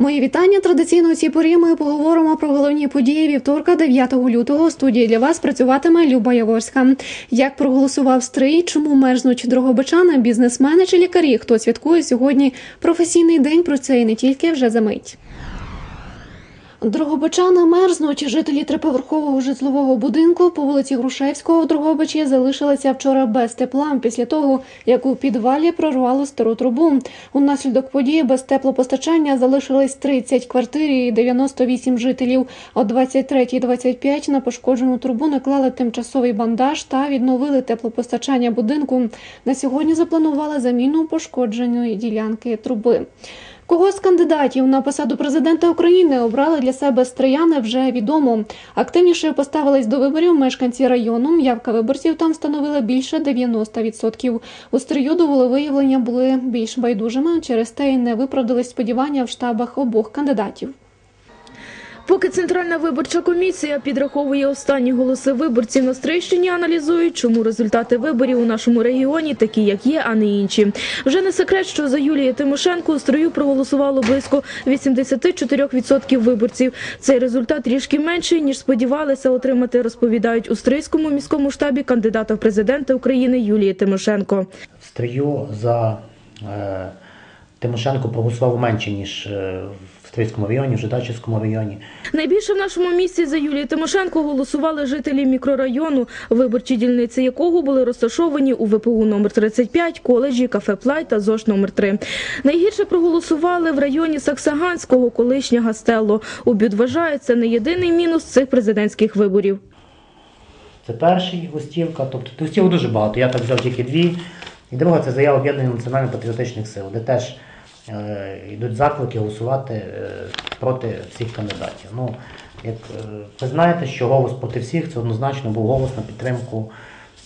Мої вітання. Традиційно у цій порі ми поговоримо про головні події вівторка, 9 лютого. У студії для вас працюватиме Люба Яворська. Як проголосував стрий, чому мерзнуть дрогобичани, бізнесмени чи лікарі? Хто святкує сьогодні професійний день? Про це і не тільки вже за мить. Дрогобичани мерзнуть. Жителі триповерхового житлового будинку по вулиці Грушевського в Дрогобичі залишилися вчора без тепла після того, як у підвалі прорвало стару трубу. Унаслідок події без теплопостачання залишились 30 квартир і 98 жителів. О 23.25 на пошкоджену трубу наклали тимчасовий бандаж та відновили теплопостачання будинку. На сьогодні запланували заміну пошкодженої ділянки труби. Кого з кандидатів на посаду президента України обрали для себе стрияни вже відомо. Активніше поставились до виборів мешканці району. Явка виборців там становила більше 90%. У стрию до волевиявлення були більш байдужими. Через те й не виправдались сподівання в штабах обох кандидатів. Поки Центральна виборча комісія підраховує останні голоси виборців на Стрийщині, аналізують, чому результати виборів у нашому регіоні такі, як є, а не інші. Вже не секрет, що за Юлією Тимошенко у строю проголосувало близько 84% виборців. Цей результат трішки менший ніж сподівалися отримати. Розповідають у Стрийському міському штабі кандидата в президенти України Юлії Тимошенко. В стрию за е, Тимошенко проголосував менше, ніж е, в Стрийському районі, в Жидачівському районі. Найбільше в нашому місті за Юлію Тимошенко голосували жителі мікрорайону, виборчі дільниці якого були розташовані у ВПУ номер 35, коледжі, кафе Плай та ЗОЖ номер 3 Найгірше проголосували в районі Саксаганського, колишнє Гастелло. Обід вважають, це не єдиний мінус цих президентських виборів. Це перший гостівка, тобто гостівок дуже багато. Я так взяв тільки дві. І друга це заява об'єднання національно-патріотичних сил, де теж йдуть заклики голосувати е, проти всіх кандидатів. Ну, як е, ви знаєте, що голос проти всіх це однозначно був голос на підтримку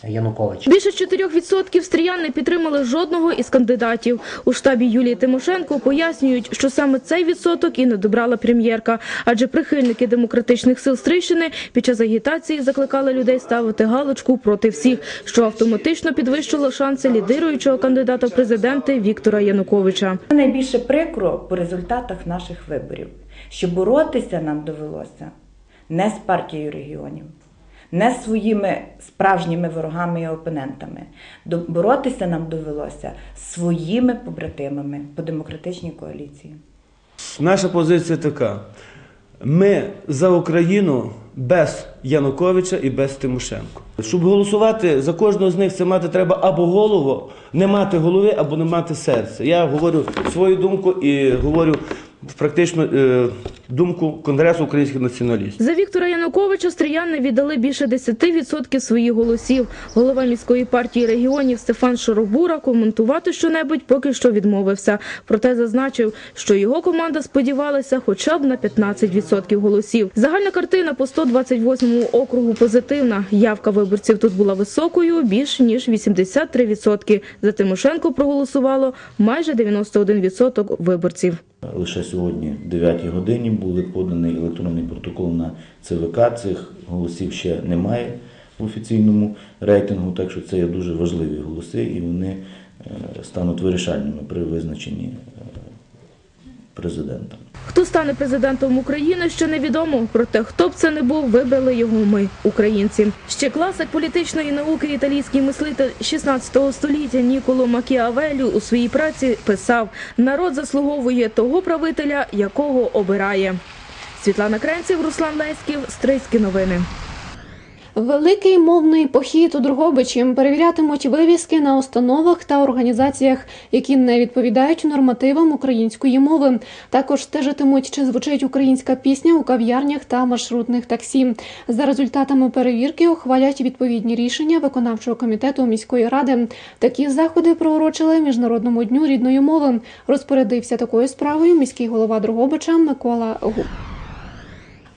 Януковича. Більше 4% стріян не підтримали жодного із кандидатів. У штабі Юлії Тимошенко пояснюють, що саме цей відсоток і не добрала прем'єрка, адже прихильники демократичних сил Стрийщини під час агітації закликали людей ставити галочку проти всіх, що автоматично підвищило шанси лідируючого кандидата в президенти Віктора Януковича. Найбільше прикро по результатах наших виборів, що боротися нам довелося не з партією регіонів, не своїми справжніми ворогами і опонентами. Боротися нам довелося своїми побратимами по демократичній коаліції. Наша позиція така: ми за Україну без Януковича і без Тимошенко. Щоб голосувати за кожного з них, це мати треба або голову, не мати голови, або не мати серця. Я говорю свою думку і говорю практично е, думку Конгресу українських націоналістів. За Віктора Януковича стріяни віддали більше 10% своїх голосів. Голова міської партії регіонів Стефан Шоробура коментувати щонебудь поки що відмовився. Проте зазначив, що його команда сподівалася хоча б на 15% голосів. Загальна картина по 128 округу позитивна. Явка виборців тут була високою, більш ніж 83%. За Тимошенко проголосувало майже 91% виборців. Лише сьогодні, в 9 годині, були поданий електронний протокол на ЦВК. Цих голосів ще немає в офіційному рейтингу, так що це є дуже важливі голоси, і вони е, стануть вирішальними при визначенні е, президента. Хто стане президентом України, ще невідомо. Проте хто б це не був, вибрали його ми, українці. Ще класик політичної науки, італійський мислитель 16 століття Ніколо Макіавелю у своїй праці писав: народ заслуговує того правителя, якого обирає. Світлана Кренців, Руслан Леськів, Стрийські новини. Великий мовний похід у Дрогобичі перевірятимуть вивіски на установах та організаціях, які не відповідають нормативам української мови. Також стежитимуть, чи звучить українська пісня у кав'ярнях та маршрутних таксі. За результатами перевірки ухвалять відповідні рішення виконавчого комітету міської ради. Такі заходи проурочили міжнародному дню рідної мови. Розпорядився такою справою міський голова Дрогобича Микола Губ.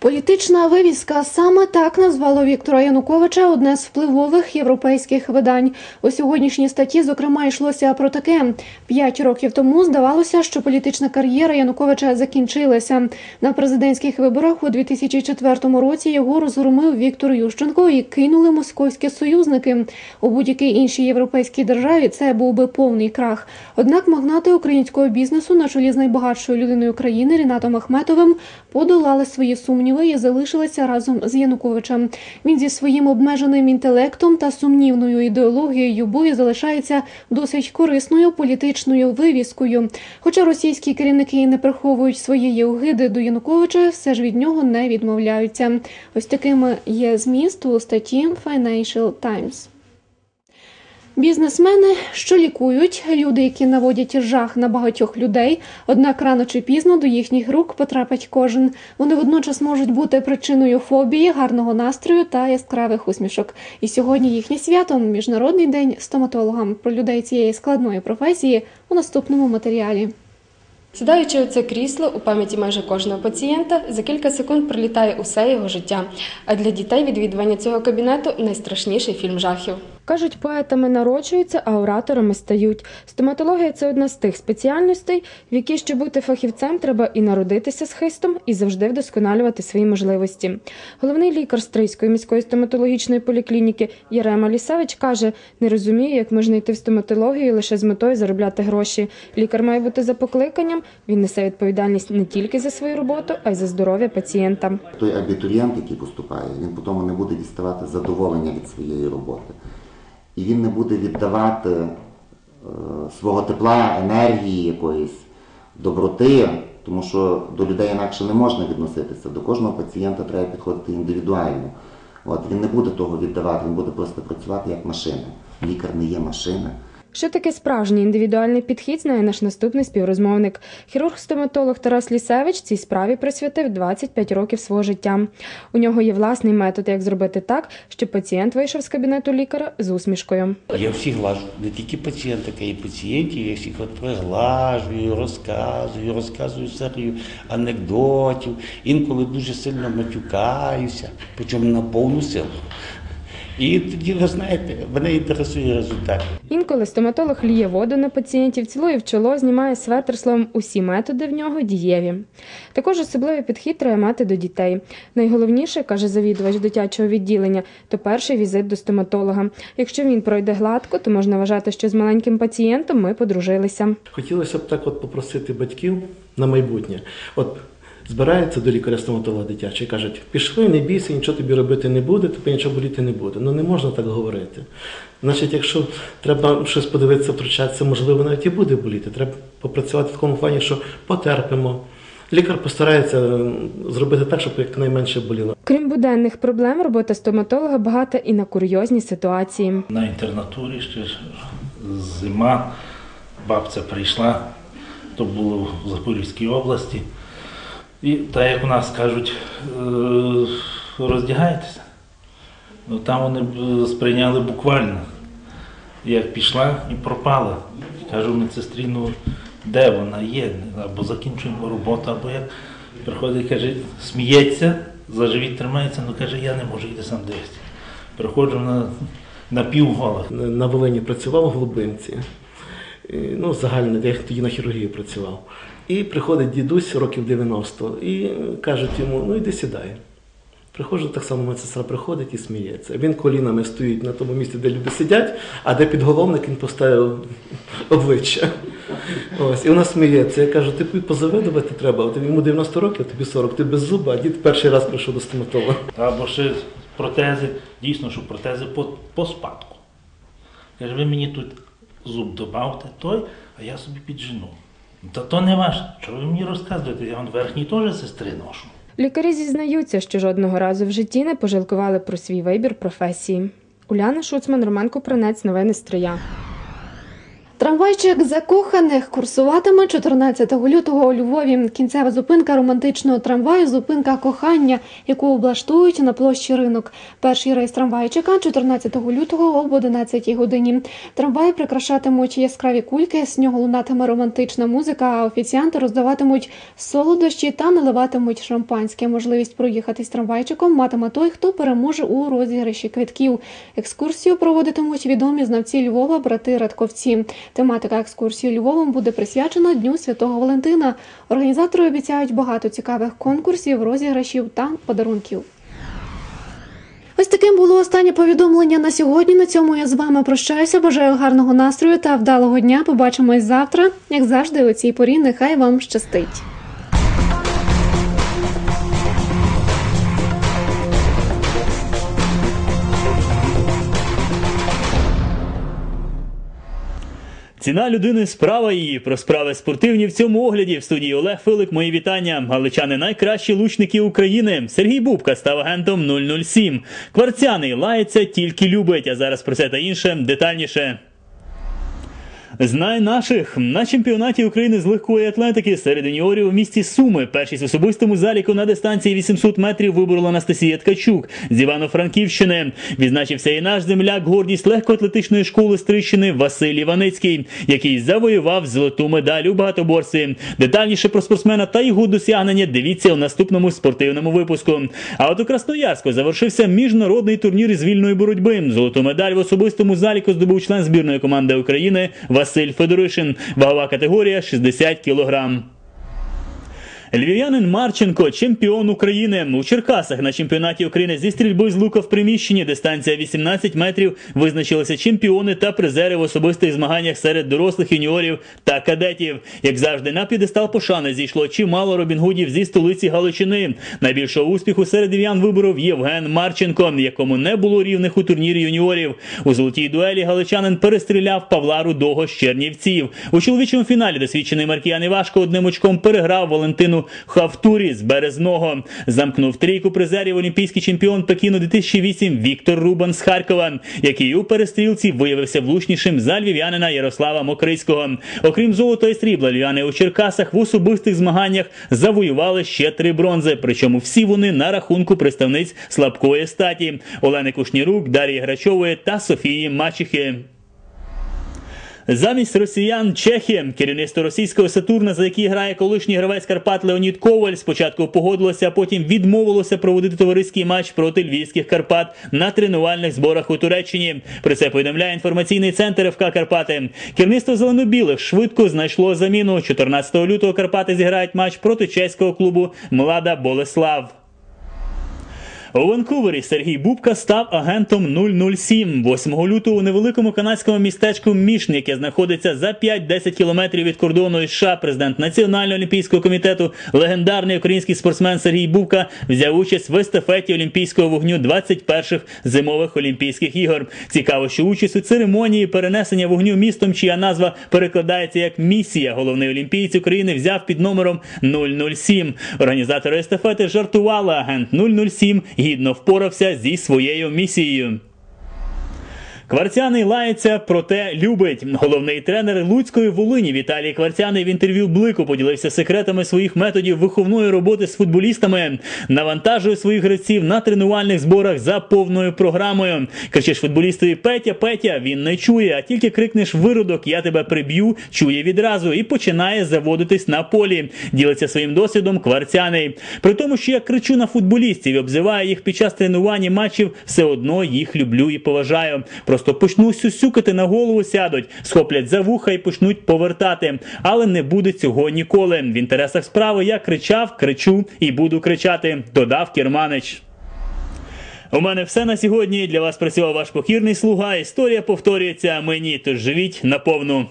Політична вивіска саме так назвало Віктора Януковича одне з впливових європейських видань. У сьогоднішній статті, зокрема, йшлося про таке: п'ять років тому здавалося, що політична кар'єра Януковича закінчилася. На президентських виборах у 2004 році його розгромив Віктор Ющенко і кинули московські союзники. У будь-якій іншій європейській державі це був би повний крах. Однак магнати українського бізнесу на чолі з найбагатшою людиною країни Рінатом Ахметовим подолали свої сумніви і залишилися разом з Януковичем. Він зі своїм обмеженим інтелектом та сумнівною ідеологією бої залишається досить корисною політичною вивіскою. Хоча російські керівники не приховують своєї огиди до Януковича, все ж від нього не відмовляються. Ось такими є зміст у статті Financial Times. Бізнесмени, що лікують, люди, які наводять жах на багатьох людей, однак рано чи пізно до їхніх рук потрапить кожен. Вони водночас можуть бути причиною фобії, гарного настрою та яскравих усмішок. І сьогодні їхнє свято міжнародний день стоматологам про людей цієї складної професії у наступному матеріалі. Сідаючи у це крісло у пам'яті майже кожного пацієнта, за кілька секунд пролітає усе його життя. А для дітей відвідування цього кабінету найстрашніший фільм жахів. Кажуть, поетами народжуються, а ораторами стають. Стоматологія це одна з тих спеціальностей, в якій, щоб бути фахівцем, треба і народитися з хистом, і завжди вдосконалювати свої можливості. Головний лікар Стрийської міської стоматологічної поліклініки Ярема Лісевич каже: не розуміє, як можна йти в стоматологію лише з метою заробляти гроші. Лікар має бути за покликанням. Він несе відповідальність не тільки за свою роботу, а й за здоров'я пацієнта. той абітурієнт, який поступає, він потім не буде діставати задоволення від своєї роботи. І він не буде віддавати е, свого тепла, енергії якоїсь, доброти, тому що до людей інакше не можна відноситися. До кожного пацієнта треба підходити індивідуально. От, він не буде того віддавати, він буде просто працювати як машина. Лікар не є машина. Що таке справжній індивідуальний підхід, знає наш наступний співрозмовник. Хірург-стоматолог Тарас Лісевич цій справі присвятив 25 років свого життя. У нього є власний метод, як зробити так, щоб пацієнт вийшов з кабінету лікаря з усмішкою. Я всіх глажу, не тільки пацієнток, а й пацієнтів, я всіх от приглажую, розказую, розказую серію анекдотів, інколи дуже сильно матюкаюся, причому на повну силу. І тоді, ви знаєте, мене інтересує результат. Інколи стоматолог ліє воду на пацієнтів, цілує в чоло, знімає светр, словом, усі методи в нього дієві. Також особливий підхід треба мати до дітей. Найголовніше, каже завідувач дитячого відділення, то перший візит до стоматолога. Якщо він пройде гладко, то можна вважати, що з маленьким пацієнтом ми подружилися. Хотілося б так от попросити батьків на майбутнє. От збираються до лікаря-стоматолога дитячого і кажуть, пішли, не бійся, нічого тобі робити не буде, тобі нічого боліти не буде. Ну не можна так говорити. Значить, якщо треба щось подивитися, втручатися, можливо, навіть і буде боліти. Треба попрацювати в такому плані, що потерпимо. Лікар постарається зробити так, щоб якнайменше боліло. Крім буденних проблем, робота стоматолога багата і на курйозні ситуації. На інтернатурі ще зима, бабця прийшла, то було в Запорізькій області. І так як у нас кажуть, е, роздягайтеся. Ну, там вони сприйняли буквально. Як пішла і пропала. Кажу медсестрі, ну де вона є? Або закінчуємо роботу, або як. Приходить, каже, сміється, за живіт тримається, ну каже, я не можу йти сам дивитися. Приходжу на, на півгола. На Волині працював в Глубинці. І, Ну, загально, я тоді на хірургії працював. І приходить дідусь років 90 і кажуть йому, ну йди сідай. Приходжу, так само медсестра приходить і сміється. Він колінами стоїть на тому місці, де люди сидять, а де підголовник він поставив обличчя. Ось, і вона сміється. Я кажу, ти позавидувати треба, от йому 90 років, тобі 40, ти без зуба, а дід перший раз прийшов до стоматолога. Або ще протези, дійсно, що протези по, по спадку. Каже, ви мені тут зуб добавте той, а я собі піджену. Та то не ваш. Чого ви мені розказуєте? Я вам верхній теж сестри ношу. Лікарі зізнаються, що жодного разу в житті не пожалкували про свій вибір професії. Уляна Шуцман, Роман Купранець, новини Стрия. Трамвайчик закоханих курсуватиме 14 лютого у Львові. Кінцева зупинка романтичного трамваю, зупинка кохання, яку облаштують на площі ринок. Перший рейс трамвайчика 14 лютого об 11 годині. Трамвай прикрашатимуть яскраві кульки, з нього лунатиме романтична музика, а офіціанти роздаватимуть солодощі та наливатимуть шампанське. Можливість проїхатись трамвайчиком матиме той, хто переможе у розіграші квитків. Екскурсію проводитимуть відомі знавці Львова, брати Радковці. Тематика екскурсії Львовом буде присвячена Дню Святого Валентина. Організатори обіцяють багато цікавих конкурсів, розіграшів та подарунків. Ось таким було останнє повідомлення на сьогодні. На цьому я з вами прощаюся. Бажаю гарного настрою та вдалого дня. Побачимось завтра. Як завжди, у цій порі нехай вам щастить. Ціна людини справа її. Про справи спортивні в цьому огляді в студії Олег Филик. Мої вітання. Галичани найкращі лучники України. Сергій Бубка став агентом 007. Кварцяний лається, тільки любить. А зараз про це та інше детальніше. Знай наших на чемпіонаті України з легкої атлетики серед юніорів у місті Суми. Першість в особистому заліку на дистанції 800 метрів виборола Анастасія Ткачук з Івано-Франківщини. Відзначився і наш земляк, гордість легкоатлетичної школи Стрищини Василь Іваницький, який завоював золоту медаль у багатоборстві. Детальніше про спортсмена та його досягнення дивіться у наступному спортивному випуску. А от у Красноярську завершився міжнародний турнір із вільної боротьби. Золоту медаль в особистому заліку здобув член збірної команди України Василь Федоришин. Вагова категорія 60 кілограм. Львів'янин Марченко, чемпіон України у Черкасах на чемпіонаті України зі стрільби з лука в приміщенні. Дистанція 18 метрів. Визначилися чемпіони та призери в особистих змаганнях серед дорослих юніорів та кадетів. Як завжди, на підестал пошани зійшло чимало робінгудів зі столиці Галичини. Найбільшого успіху серед львів'ян виборов Євген Марченко, якому не було рівних у турнірі юніорів. У золотій дуелі галичанин перестріляв Павла Рудого з Чернівців. У чоловічому фіналі досвідчений Маркіян Івашко одним очком переграв Валентину Хавтурі з Березного. Замкнув трійку призерів олімпійський чемпіон Пекіну 2008 Віктор Рубан з Харкова, який у перестрілці виявився влучнішим за львів'янина Ярослава Мокрицького. Окрім золота і срібла, львів'яни у Черкасах в особистих змаганнях завоювали ще три бронзи. Причому всі вони на рахунку представниць слабкої статі Олени Кушнірук, Дар'ї Грачової та Софії Мачіхи. Замість росіян Чехія, керівництво російського Сатурна, за який грає колишній гравець Карпат Леонід Коваль, спочатку погодилося, а потім відмовилося проводити товариський матч проти львівських Карпат на тренувальних зборах у Туреччині. Про це повідомляє інформаційний центр ФК Карпати. Керівництво зеленобілих швидко знайшло заміну. 14 лютого Карпати зіграють матч проти чеського клубу Млада Болеслав. У Ванкувері Сергій Бубка став агентом 007. 8 лютого у невеликому канадському містечку Мішн, яке знаходиться за 5-10 кілометрів від кордону із США, президент Національного олімпійського комітету, легендарний український спортсмен Сергій Бубка взяв участь в естафеті олімпійського вогню 21-х зимових олімпійських ігор. Цікаво, що участь у церемонії перенесення вогню містом, чия назва перекладається як місія. Головний олімпійць України взяв під номером 007. Організатори естафети жартували. Агент 007 гідно впорався зі своєю місією. Кварцяний лається, проте любить. Головний тренер Луцької Волині Віталій Кварцяний в інтерв'ю Блику поділився секретами своїх методів виховної роботи з футболістами. Навантажує своїх гравців на тренувальних зборах за повною програмою. Кричиш футболістові Петя, Петя, він не чує, а тільки крикнеш виродок, я тебе приб'ю, чує відразу і починає заводитись на полі. Ділиться своїм досвідом Кварцяний. При тому, що я кричу на футболістів і обзиваю їх під час тренувань матчів, все одно їх люблю і поважаю. Просто почнуть сюсюкати на голову сядуть, схоплять за вуха і почнуть повертати. Але не буде цього ніколи. В інтересах справи я кричав, кричу і буду кричати. Додав Керманич. У мене все на сьогодні. Для вас працював ваш покірний слуга. Історія повторюється мені, тож живіть наповну.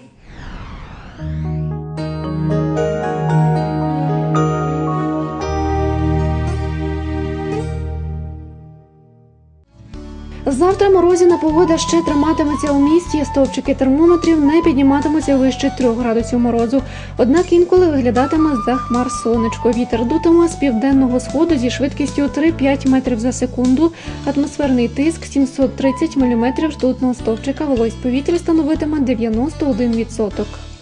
Завтра морозяна погода ще триматиметься у місті. Стовпчики термометрів не підніматимуться вище 3 градусів морозу. Однак інколи виглядатиме за хмар сонечко. Вітер дутиме з південного сходу зі швидкістю 3-5 метрів за секунду. Атмосферний тиск 730 мм ртутного стовпчика. Вологість повітря становитиме 91%.